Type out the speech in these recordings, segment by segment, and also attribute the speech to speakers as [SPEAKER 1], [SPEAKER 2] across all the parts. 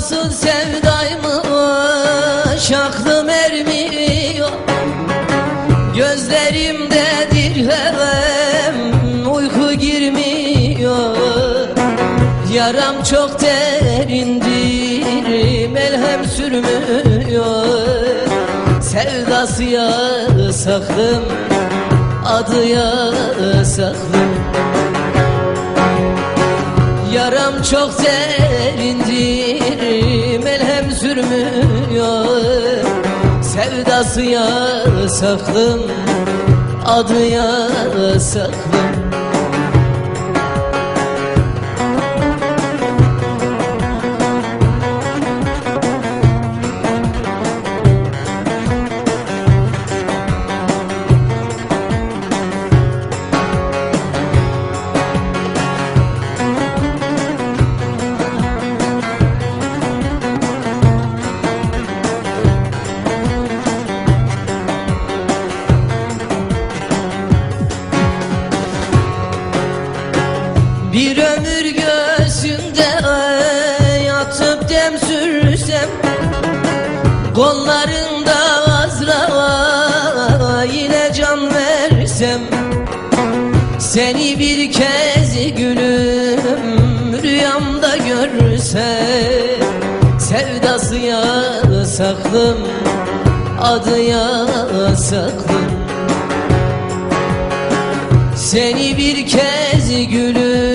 [SPEAKER 1] nasıl sevdaymış aklım ermiyor. Gözlerimdedir hevem uyku girmiyor. Yaram çok derindir melhem sürmüyor. Sevdası yasaklım adı yasaklım çok derindir melhem sürmüyor. Sevdası yasaklım adı yasaklım Ömür göğsünde yatıp dem sürsem Kollarında azra yine can versem Seni bir kez gülüm rüyamda görsem Sevdası yasaklım adı yasaklım seni bir kez gülüm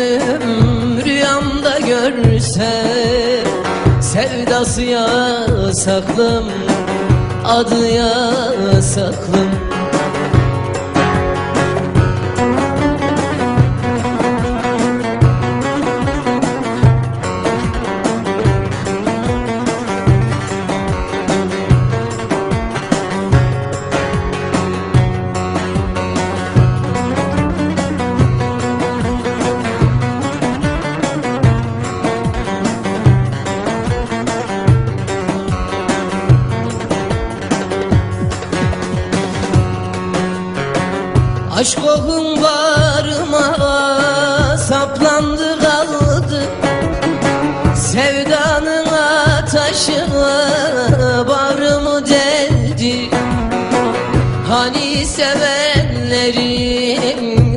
[SPEAKER 1] Sevdası yasaklım adı yasaklım Aşk kokun varıma saplandı kaldı. Sevdanın ataşına bağrımı deldi. Hani sevenlerin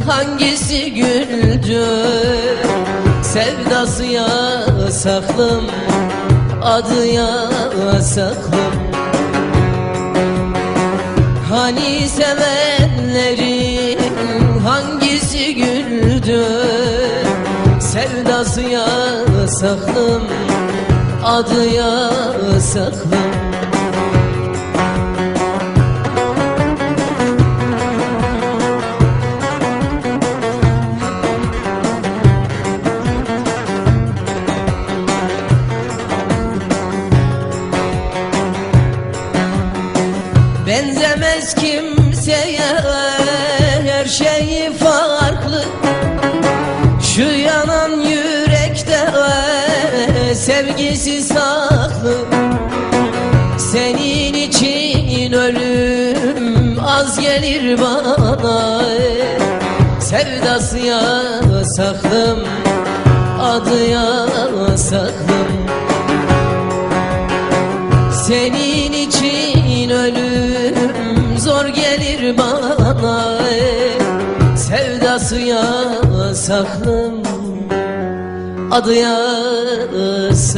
[SPEAKER 1] hangisi güldü? Sevdası yasaklım adı yasaklım Hani sevenlerin hangisi güldü? Sevdası yasaklım adı yasaklım Benzemez kimseye her şeyi farklı. Şu yanan yürekte sevgisi saklı. Senin için ölüm az gelir bana. Sevdası yasaklım adı yasaklım senin için gelir bana Sevdası yasaklım Adı yasaklım